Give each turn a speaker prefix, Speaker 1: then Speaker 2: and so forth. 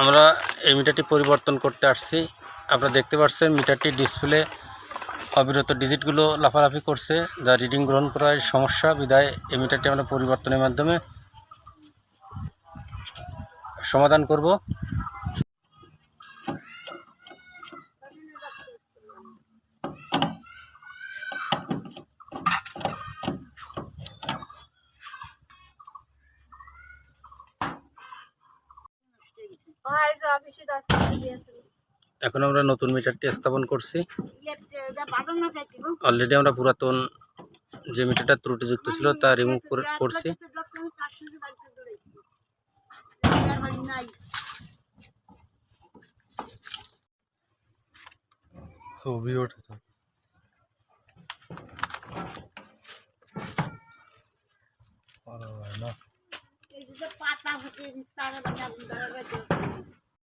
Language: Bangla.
Speaker 1: আমরা এই মিটারটি পরিবর্তন করতে আসছি। আপনারা দেখতে পাচ্ছেন মিটারটি ডিসপ্লে অবিরত ডিজিটগুলো লাফালাফি করছে, যা রিডিং গ্রহণ করার সমস্যা। বিদায়, এই মিটারটি আমরা পরিবর্তনের মাধ্যমে সমাধান করব। এখন আমরা নতুন মিটারটি স্থাপন করছি। অলরেডি আমরা পুরাতন যে মিটারটা ত্রুটিযুক্ত ছিল তা রিমুভ করে করছি।
Speaker 2: ছবি ওঠে না
Speaker 3: পাতা হচ্ছে